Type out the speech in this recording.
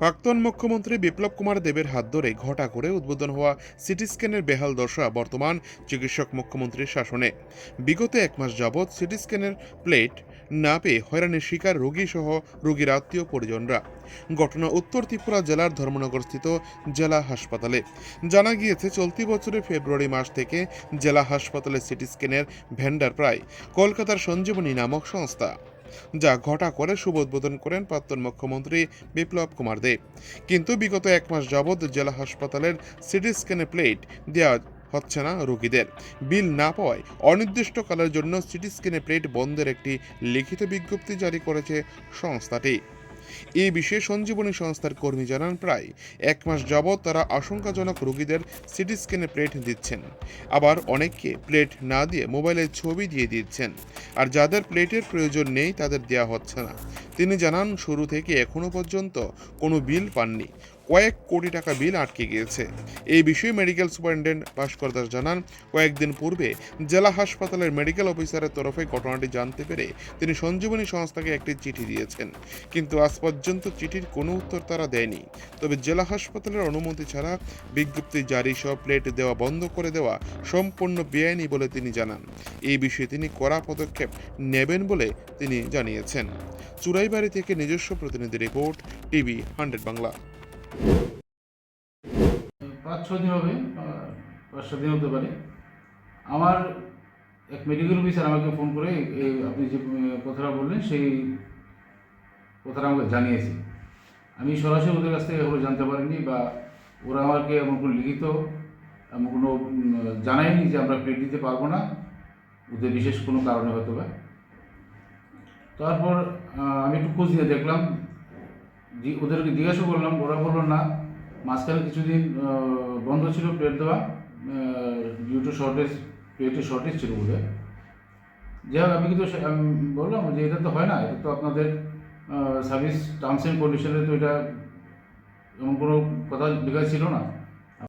প্রাক্তন মুখ্যমন্ত্রী বিপ্লব কুমার দেবের হাত ধরে ঘটা করে উদ্বোধন হওয়া সিটি স্ক্যানের বেহাল দশা বর্তমান চিকিৎসক মুখ্যমন্ত্রীর শাসনে। বিগত এক মাস যাবৎ সিটি স্ক্যানের প্লেট না পেয়ে হয়রানির শিকার রোগী সহ রোগীর আত্মীয় পরিজনরা। ঘটনা উত্তর ত্রিপুরা জেলার ধর্মনগরস্থিত জেলা হাসপাতালে। জানা গিয়েছে, চলতি বছরের ফেব্রুয়ারি মাস থেকে জেলা হাসপাতালে সিটি স্ক্যানের ভেন্ডার প্রায় কলকাতার সঞ্জীবনী নামক সংস্থা যা ঘটা করে শুভ উদ্বোধন করেন প্রাক্তন মুখ্যমন্ত্রী বিপ্লব কুমার দেব কিন্তু বিগত এক মাস যাবৎ জেলা হাসপাতালের সিটি স্ক্যানে প্লেট দেওয়া হচ্ছে না রোগীদের। বিল না পাওয়ায় অনির্দিষ্টকালের জন্য সিটি স্ক্যানে প্লেট বন্ধের একটি লিখিত বিজ্ঞপ্তি জারি করেছে সংস্থাটি। এই বিষয়ে সঞ্জীবনী সংস্থার কর্মী জানান, প্রায় এক মাস যাবৎ তারা আশঙ্কাজনক রোগীদের সিটি স্ক্যানে প্লেট দিচ্ছেন। আবার অনেককে প্লেট না দিয়ে মোবাইলে ছবি দিয়ে দিচ্ছেন। আর যাদের প্লেটের প্রয়োজন নেই, তাদের দেওয়া হচ্ছে না। তিনি জানান, শুরু থেকে এখনও পর্যন্ত কোনো বিল পাননি। কয়েক কোটি টাকা বিল আটকে গিয়েছে। এই বিষয়ে মেডিকেল সুপারিনটেন্ডেন্ট ভাস্কর দাস জানান, কয়েকদিন পূর্বে জেলা হাসপাতালের মেডিকেল অফিসারের তরফে ঘটনাটি জানতে পেরে তিনি সঞ্জীবনী সংস্থাকে একটি চিঠি দিয়েছেন। কিন্তু আজ পর্যন্ত চিঠির কোনো উত্তর তারা দেয়নি। তবে জেলা হাসপাতালের অনুমতি ছাড়া বিজ্ঞপ্তি জারি সহ প্লেট দেওয়া বন্ধ করে দেওয়া সম্পূর্ণ বেআইনি বলে তিনি জানান। এই বিষয়ে তিনি কড়া পদক্ষেপ নেবেন বলে তিনি জানিয়েছেন। চুরাইবাড়ি থেকে নিজস্ব প্রতিনিধি রিপোর্ট, টিভি হান্ড্রেড বাংলা। পাঁচ ছ দিন হবে পাঁচ ছ দিন হতে পারে। আমার এক মেডিকেল অফিসার আমাকে ফোন করে আপনি যে কথাটা বললেন, সেই কথাটা আমাকে জানিয়েছে। আমি সরাসরি ওদের কাছ থেকে এখনও জানতে পারিনি বা ওরা আমাকে এমন কোনো লিখিত, এমন কোনো জানায়নি যে আমরা প্লেট দিতে পারব না। ওদের বিশেষ কোনো কারণে হয়তো বা তারপর আমি একটু খোঁজ নিয়ে দেখলাম ওদেরকে জিজ্ঞাসা করলাম, ওরা বলল, না, মাঝখানে কিছুদিন বন্ধ ছিল প্লেট দেওয়া ডিউ টু শর্টেজ প্লেটের শর্টেজ ছিল বলে। যাই হোক, আমি কিন্তু বললাম যে এটা তো হয় না, এটা তো আপনাদের সার্ভিস টার্মস অ্যান্ড কন্ডিশনে তো এটা এমন কোনো কথা লেখা ছিল না।